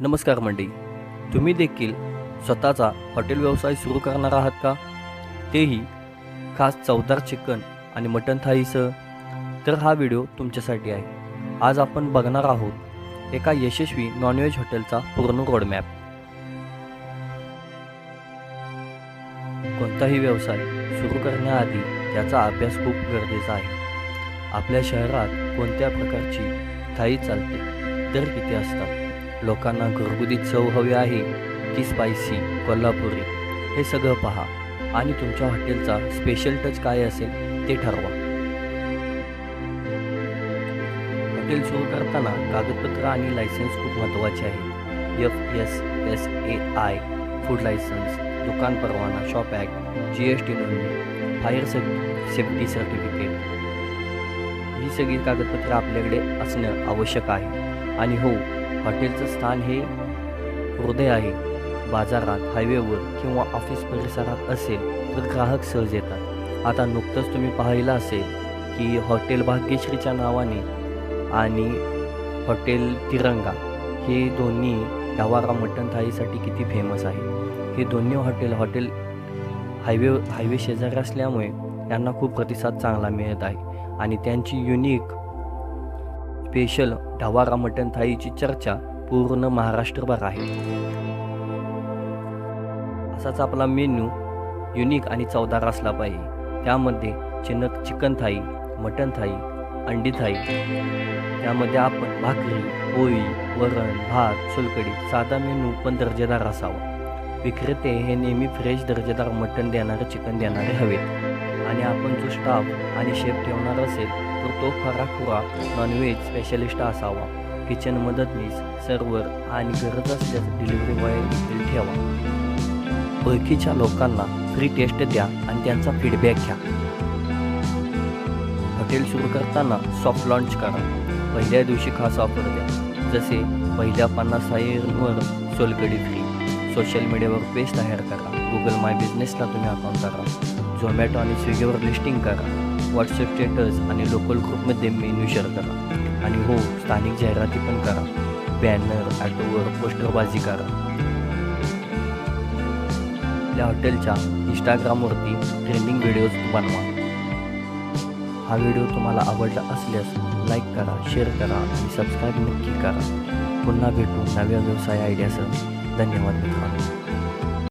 नमस्कार मंडळी. तुम्ही देखील स्वतःचा हॉटेल व्यवसाय सुरू करणार आहात का? तेही खास चवदार चिकन आणि मटन थाळीसह. तर हा व्हिडिओ तुमच्यासाठी आहे. आज आपण बघणार आहोत एका यशस्वी नॉनव्हेज हॉटेलचा पूर्ण रोडमॅप कोणताही व्यवसाय सुरू करण्याआधी त्याचा अभ्यास खूप गरजेचा आहे. आपल्या शहरात कोणत्या प्रकारची थाळी चालते? दर किती असतात? लोकांना घरगुती चव हवी आहे की स्पायसी कोल्हापुरी? हे सगळं पहा. आणि तुमच्या हॉटेलचा स्पेशल टच काय असेल ते ठरवा. हॉटेल सुरू करताना कागदपत्र आणि लायसन्स खूप महत्त्वाचे आहे. F S S A I food licence दुकान परवाना shop act G S T नोंदणी फायर सेफ्टी सर्टिफिकेट ही सगळी कागदपत्रे आपल्याकडे असणं आवश्यक आहे. आणि हो हॉटेलचं स्थान हे हृदय आहे. बाजारात हायवेवर किंवा ऑफिस परिसरात असेल तर ग्राहक सहज येतात. आता नुकतंच तुम्ही पाहिलं असेल की हॉटेल भाग्यश्रीच्या नावाने आणि हॉटेल तिरंगा हे दोन्ही डवारा मटण थाळीसाठी किती फेमस आहे. हे दोन्ही हॉटेल हॉटेल हायवे हायवे शेजारी असल्यामुळे त्यांना खूप प्रतिसाद चांगला मिळत आहे आणि त्यांची युनिक स्पेशल ढवारा मटण थाळीची चर्चा पूर्ण महाराष्ट्रभर आहे. असाच आपला मेन्यू युनिक आणि चवदार असला पाहिजे. त्यामध्ये चिनक चिकन थाई मटण थाई अंडी थाई त्यामध्ये आपण भाकरी पोळी वरण भात सोलकडी साधा मेनू पण दर्जेदार असावा. विक्रेते हे नेहमी फ्रेश दर्जेदार मटण देणारे चिकन देणारे हवेत. आणि आपण जो स्टाफ आणि शेफ ठेवणार असेल तर तो खराखुरा नॉनव्हेज स्पेशलिस्ट असावा. किचन मदतनीस सर्वर आणि गरज असल्यास डिलिव्हरी बॉय देखील ठेवा. ओळखीच्या लोकांना फ्री टेस्ट द्या आणि त्यांचा फीडबॅक घ्या. हॉटेल सुरू करताना सॉफ्ट लॉन्च करा. पहिल्या दिवशी खास ऑफर द्या. जसे पहिल्या पन्नास साईवर सोलकडी फ्री सोशल मीडियावर पेज तयार करा. गुगल माय बिझनेसला तुम्ही अकाउंट करा. झोमॅटो आणि स्विगीवर लिस्टिंग करा. व्हॉट्सअप स्टेटस आणि लोकल ग्रुपमध्ये मेन्यू शेअर करा. आणि हो स्थानिक जाहिराती पण करा. बॅनर ॲटोवर पोस्टरबाजी करा. आपल्या हॉटेलच्या इंस्टाग्रामवरती ट्रेंडिंग व्हिडिओज बनवा. हा व्हिडिओ तुम्हाला आवडला असल्यास लाईक करा शेअर करा आणि सबस्क्राईब नक्की करा. पुन्हा भेटू नव्या व्यवसाय आयडियासह धन्यवाद मित्रांनो.